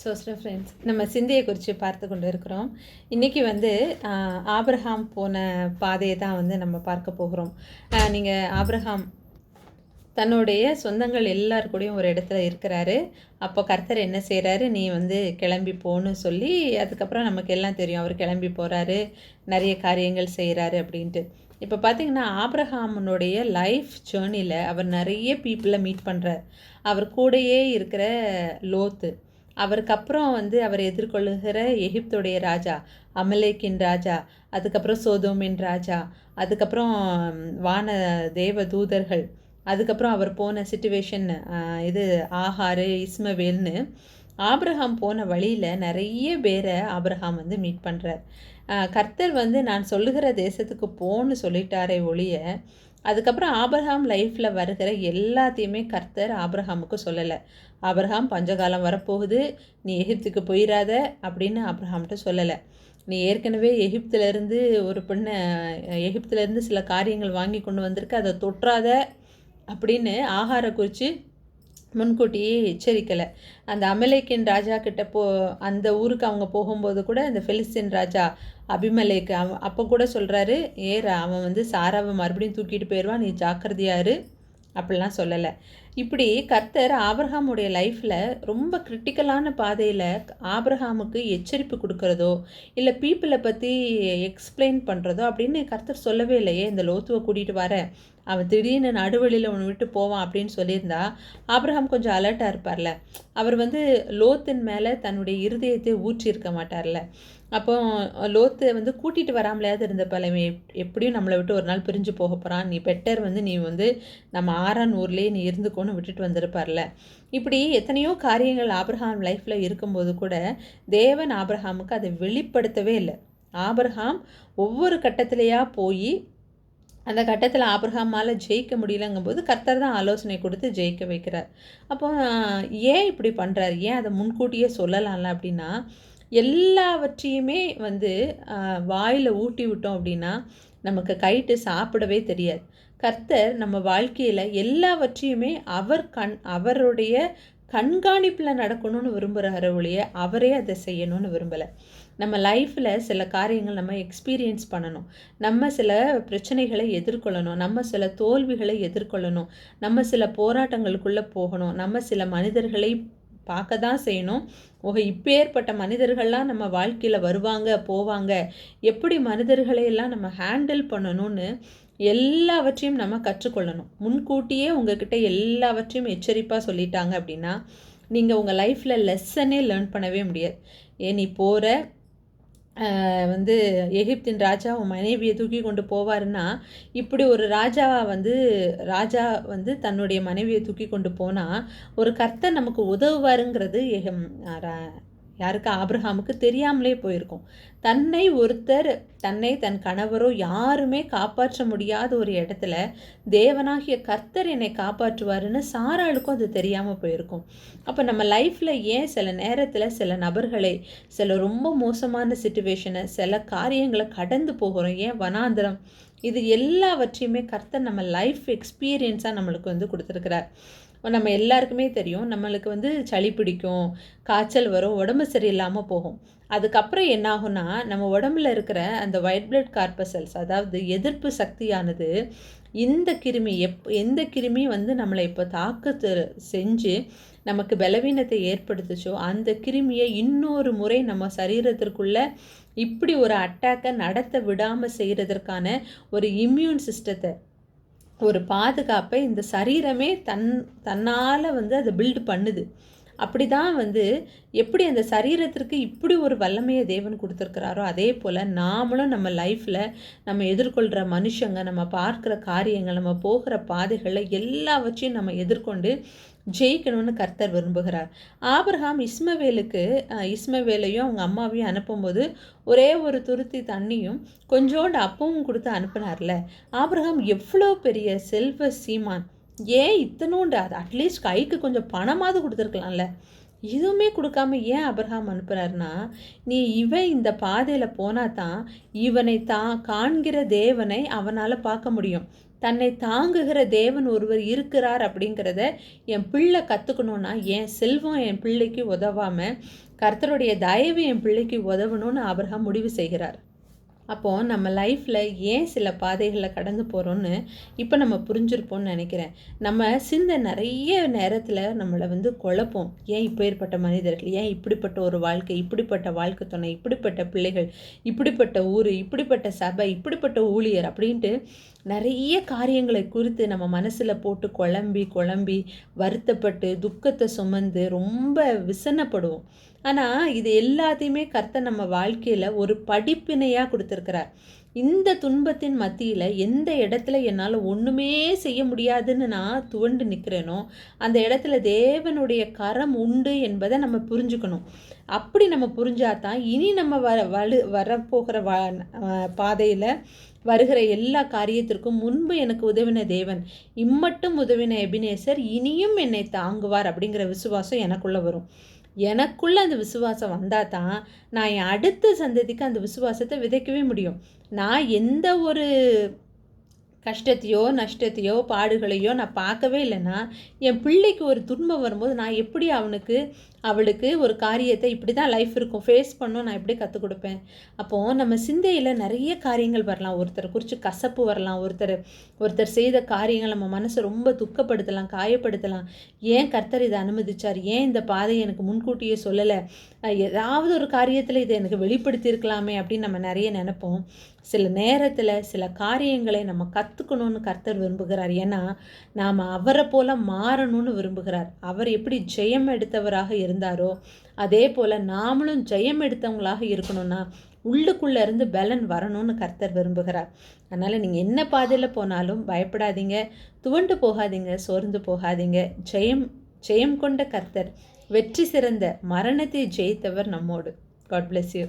Zoster friends நம்ம சிந்தையை குறித்து பார்த்து கொண்டு இருக்கிறோம் இன்றைக்கி வந்து ஆப்ரஹாம் போன பாதையை தான் வந்து நம்ம பார்க்க போகிறோம். நீங்கள் ஆப்ரஹாம் தன்னுடைய சொந்தங்கள் எல்லாரு கூடயும் ஒரு இடத்துல இருக்கிறாரு. அப்போ கர்த்தர் என்ன செய்கிறாரு நீ வந்து கிளம்பி போன்னு சொல்லி அதுக்கப்புறம் நமக்கு எல்லாம் தெரியும். அவர் கிளம்பி போகிறாரு நிறைய காரியங்கள் செய்கிறாரு அப்படின்ட்டு. இப்போ பார்த்தீங்கன்னா ஆப்ரஹாமனுடைய லைஃப் ஜேர்னியில் அவர் நிறைய பீப்புளை மீட் பண்ணுறார் அவர் கூடயே இருக்கிற லோத்து அவருக்கு அப்புறம் வந்து அவர் எதிர்கொள்ளுகிற எகிப்துடைய ராஜா அமலேக்கின் ராஜா அதுக்கப்புறம் சோதோமின் ராஜா அதுக்கப்புறம் வான தேவ தூதர்கள் அதுக்கப்புறம் அவர் போன சுச்சுவேஷன் இது ஆஹாரு இஸ்மவேல்னு ஆபிரகாம் போன வழியில் நிறைய பேரை ஆப்ரஹாம் வந்து மீட் பண்ணுறார் கர்த்தர் வந்து நான் சொல்லுகிற தேசத்துக்கு போன்னு சொல்லிட்டாரே ஒழிய அதுக்கப்புறம் ஆபிரகாம் லைஃப்பில் வருகிற எல்லாத்தையுமே கர்த்தர் ஆபிரகாமுக்கு சொல்லலை. ஆபிரகாம் பஞ்சகாலம் வரப்போகுது நீ எகிப்துக்கு போயிடாத அப்படின்னு ஆப்ரஹாம்கிட்ட சொல்லலை. நீ ஏற்கனவே எகிப்திலேருந்து ஒரு பெண்ணை எகிப்திலேருந்து சில காரியங்கள் வாங்கி கொண்டு வந்திருக்க அதை தொற்றாத அப்படின்னு ஆகார குறித்து முன்கூட்டியே எச்சரிக்கலை. அந்த அமலேக்கின் ராஜா கிட்ட போ அந்த ஊருக்கு அவங்க போகும்போது கூட அந்த ஃபெலிஸ்தீன் ராஜா அபிமலேக்கு அவன் அப்போ கூட சொல்கிறாரு ஏ அவன் வந்து சாராவை மறுபடியும் தூக்கிட்டு போயிடுவான் நீ ஜாக்கிரதையாரு அப்படிலாம் சொல்லலை. இப்படி கர்த்தர் ஆப்ரஹாமுடைய லைஃப்பில் ரொம்ப கிரிட்டிக்கலான பாதையில் ஆப்ரஹாமுக்கு எச்சரிப்பு கொடுக்கறதோ இல்லை பீப்புளை பற்றி எக்ஸ்பிளைன் பண்ணுறதோ அப்படின்னு கர்த்தர் சொல்லவே இல்லையே இந்த லோத்துவை கூட்டிகிட்டு வர. அவன் திடீர்னு நடுவழியில் ஒன்று விட்டு போவான் அப்படின்னு சொல்லியிருந்தா ஆபிரகாம் கொஞ்சம் அலர்ட்டாக இருப்பார்ல. அவர் வந்து லோத்தின் மேலே தன்னுடைய இருதயத்தை ஊற்றி இருக்க மாட்டார்ல. அப்போ லோத்து வந்து கூட்டிகிட்டு வராமலையாவது இருந்த பழமை எப்படியும் நம்மளை விட்டு ஒரு நாள் பிரிஞ்சு போக போகிறான் நீ பெட்டர் வந்து நீ வந்து நம்ம ஆறான் ஊர்லேயே நீ இருந்துக்கோன்னு விட்டுட்டு வந்திருப்பார்ல. இப்படி எத்தனையோ காரியங்கள் ஆப்ரஹாம் லைஃப்பில் இருக்கும்போது கூட தேவன் ஆப்ரஹாமுக்கு அதை வெளிப்படுத்தவே இல்லை. ஆபர்ஹாம் ஒவ்வொரு கட்டத்திலையாக போய் அந்த கட்டத்தில் ஆப்ரஹாமால் ஜெயிக்க முடியலங்கும்போது கர்த்தர் தான் ஆலோசனை கொடுத்து ஜெயிக்க வைக்கிறார். அப்போ ஏன் இப்படி பண்ணுறாரு ஏன் அதை முன்கூட்டியே சொல்லலாம்ல அப்படின்னா எல்லாவற்றையுமே வந்து வாயில் ஊட்டி விட்டோம் அப்படின்னா நமக்கு கைட்டு சாப்பிடவே தெரியாது. கர்த்தர் நம்ம வாழ்க்கையில் எல்லாவற்றையுமே அவர் கண் அவருடைய கண்காணிப்பில் நடக்கணும்னு விரும்புகிற ஒழிய அவரே அதை செய்யணும்னு விரும்பலை. நம்ம லைஃப்பில் சில காரியங்கள் நம்ம எக்ஸ்பீரியன்ஸ் பண்ணணும். நம்ம சில பிரச்சனைகளை எதிர்கொள்ளணும். நம்ம சில தோல்விகளை எதிர்கொள்ளணும். நம்ம சில போராட்டங்களுக்குள்ளே போகணும். நம்ம சில மனிதர்களை பார்க்க தான் செய்யணும். ஓஹோ இப்பேற்பட்ட மனிதர்கள்லாம் நம்ம வாழ்க்கையில் வருவாங்க போவாங்க. எப்படி மனிதர்களை எல்லாம் நம்ம ஹேண்டில் பண்ணணும்னு எல்லாவற்றையும் நம்ம கற்றுக்கொள்ளணும். முன்கூட்டியே உங்ககிட்ட எல்லாவற்றையும் எச்சரிப்பாக சொல்லிட்டாங்க அப்படின்னா நீங்கள் உங்கள் லைஃப்பில் லெசனே லேர்ன் பண்ணவே முடியாது. ஏன் நீ போகிற வந்து எகிப்தின் ராஜா உன் மனைவியை தூக்கி கொண்டு போவாருன்னா இப்படி ஒரு ராஜாவை வந்து ராஜா வந்து தன்னுடைய மனைவியை தூக்கி கொண்டு போனால் ஒரு கர்த்தர் நமக்கு உதவுவாருங்கிறது எகம் ரா- யாருக்கு? ஆப்ரஹாமுக்கு தெரியாமலே போயிருக்கும். தன்னை ஒருத்தர் தன்னை தன் கணவரோ யாருமே காப்பாற்ற முடியாத ஒரு இடத்துல தேவனாகிய கர்த்தர் என்னை காப்பாற்றுவாருன்னு சாராளுக்கும் அது தெரியாமல் போயிருக்கும். அப்போ நம்ம லைஃப்பில் ஏன் சில நேரத்தில் சில நபர்களை சில ரொம்ப மோசமான சுச்சுவேஷனை சில காரியங்களை கடந்து போகிறோம்? ஏன் வனாந்திரம்? இது எல்லாவற்றையுமே கர்த்தர் நம்ம லைஃப் எக்ஸ்பீரியன்ஸாக நம்மளுக்கு வந்து கொடுத்துருக்கிறார். நம்ம எல்லாருக்குமே தெரியும். நம்மளுக்கு வந்து சளி பிடிக்கும் காய்ச்சல் வரும் உடம்பு சரியில்லாமல் போகும். அதுக்கப்புறம் என்னாகும்னா நம்ம உடம்புல இருக்கிற அந்த ஒயிட் பிளட் கார்பசல்ஸ் அதாவது எதிர்ப்பு சக்தியானது இந்த கிருமி எப் எந்த கிருமி வந்து நம்மளை இப்போ தாக்கத்து செஞ்சு நமக்கு பலவீனத்தை ஏற்படுத்துச்சோ அந்த கிருமியை இன்னொரு முறை நம்ம சரீரத்திற்குள்ளே இப்படி ஒரு அட்டாக்கை நடத்த விடாமல் செய்கிறதற்கான ஒரு இம்யூன் சிஸ்டத்தை ஒரு பாதுகாப்பை இந்த சரீரமே தன் தன்னால் வந்து அதை பில்டு பண்ணுது. அப்படி தான் வந்து எப்படி அந்த சரீரத்திற்கு இப்படி ஒரு வல்லமையை தேவன் கொடுத்துருக்கிறாரோ அதே போல் நாமளும் நம்ம லைஃப்பில் நம்ம எதிர்கொள்கிற மனுஷங்க நம்ம பார்க்குற காரியங்கள் நம்ம போகிற பாதைகளில் எல்லாவற்றையும் நம்ம எதிர்கொண்டு ஜெயிக்கணும்னு கர்த்தர் விரும்புகிறார். ஆபிரகாம் இஸ்மவேலுக்கு இஸ்மவேலையும் அவங்க அம்மாவையும் அனுப்பும்போது ஒரே ஒரு துருத்தி தண்ணியும் கொஞ்சோண்டு அப்பவும் கொடுத்து அனுப்புனார்ல. ஆபிரகாம் எவ்வளோ பெரிய செல்வ சீமான். ஏன் இத்தனோண்டு? அது அட்லீஸ்ட் கைக்கு கொஞ்சம் பணமாவது கொடுத்துருக்கலாம்ல. எதுவுமே கொடுக்காம ஏன் அப்ரஹாம் அனுப்புனார்னா நீ இவன் இந்த பாதையில் போனால் தான் இவனை தான் காண்கிற தேவனை அவனால் பார்க்க முடியும். தன்னை தாங்குகிற தேவன் ஒருவர் இருக்கிறார் அப்படிங்கிறத என் பிள்ளை கற்றுக்கணுன்னா என் செல்வம் என் பிள்ளைக்கு உதவாமல் கர்த்தருடைய தயவு என் பிள்ளைக்கு உதவணும்னு அப்ரஹாம் முடிவு செய்கிறார். அப்போது நம்ம லைஃப்பில் ஏன் சில பாதைகளில் கடந்து போகிறோன்னு இப்போ நம்ம புரிஞ்சிருப்போம்னு நினைக்கிறேன். நம்ம சிந்தை நிறைய நேரத்தில் நம்மளை வந்து குழப்போம். ஏன் இப்போ ஏற்பட்ட மனிதர்கள்? ஏன் இப்படிப்பட்ட ஒரு வாழ்க்கை? இப்படிப்பட்ட வாழ்க்கை துணை? இப்படிப்பட்ட பிள்ளைகள்? இப்படிப்பட்ட ஊர்? இப்படிப்பட்ட சபை? இப்படிப்பட்ட ஊழியர்? அப்படின்ட்டு நிறைய காரியங்களை குறித்து நம்ம மனசில் போட்டு குழம்பி குழம்பி வருத்தப்பட்டு துக்கத்தை சுமந்து ரொம்ப விசனப்படுவோம். ஆனால் இது எல்லாத்தையுமே கர்த்தர் நம்ம வாழ்க்கையில் ஒரு படிப்பினையாக கொடுத்துருக்கிறார். இந்த துன்பத்தின் மத்தியில் எந்த இடத்துல என்னால் ஒன்றுமே செய்ய முடியாதுன்னு நான் துவண்டு நிற்கிறேனோ அந்த இடத்துல தேவனுடைய கரம் உண்டு என்பதை நம்ம புரிஞ்சுக்கணும். அப்படி நம்ம புரிஞ்சாதான் இனி நம்ம வர வலு வரப்போகிற வ பாதையில் வருகிற எல்லா காரியத்திற்கும் முன்பு எனக்கு உதவின தேவன் இம்மட்டும் உதவின எபினேசர் இனியும் என்னை தாங்குவார் அப்படிங்கிற விசுவாசம் எனக்குள்ளே வரும். எனக்குள்ளே அந்த விசுவாசம் வந்தால் தான் நான் என் அடுத்த சந்ததிக்கு அந்த விசுவாசத்தை விதைக்கவே முடியும். நான் எந்த ஒரு கஷ்டத்தையோ நஷ்டத்தையோ பாடுகளையோ நான் பார்க்கவே இல்லைன்னா என் பிள்ளைக்கு ஒரு துன்பம் வரும்போது நான் எப்படி அவனுக்கு அவளுக்கு ஒரு காரியத்தை இப்படி தான் லைஃப் இருக்கும் ஃபேஸ் பண்ணும் நான் எப்படி கற்றுக் கொடுப்பேன்? அப்போது நம்ம சிந்தையில் நிறைய காரியங்கள் வரலாம். ஒருத்தர் குறித்து கசப்பு வரலாம். ஒருத்தர் ஒருத்தர் செய்த காரியங்கள் நம்ம மனசை ரொம்ப துக்கப்படுத்தலாம் காயப்படுத்தலாம். ஏன் கர்த்தர் இதை அனுமதிச்சார்? ஏன் இந்த பாதையை எனக்கு முன்கூட்டியே சொல்லலை? ஏதாவது ஒரு காரியத்தில் இதை எனக்கு வெளிப்படுத்தியிருக்கலாமே அப்படின்னு நம்ம நிறைய நினைப்போம். சில நேரத்தில் சில காரியங்களை நம்ம கற்றுக்கணும்னு கர்த்தர் விரும்புகிறார். ஏன்னா நாம் அவரை போல் மாறணும்னு விரும்புகிறார். அவர் எப்படி ஜெயம் எடுத்தவராக இருந்தாரோ அதே போல் நாமளும் ஜெயம் எடுத்தவங்களாக இருக்கணும்னா உள்ளுக்குள்ளே இருந்து பலன் வரணும்னு கர்த்தர் விரும்புகிறார். அதனால் நீங்கள் என்ன பாதையில் போனாலும் பயப்படாதீங்க. துவண்டு போகாதீங்க சோர்ந்து போகாதீங்க. ஜெயம் ஜெயம் கொண்ட கர்த்தர் வெற்றி சிறந்த மரணத்தை ஜெயித்தவர் நம்மோடு. God bless you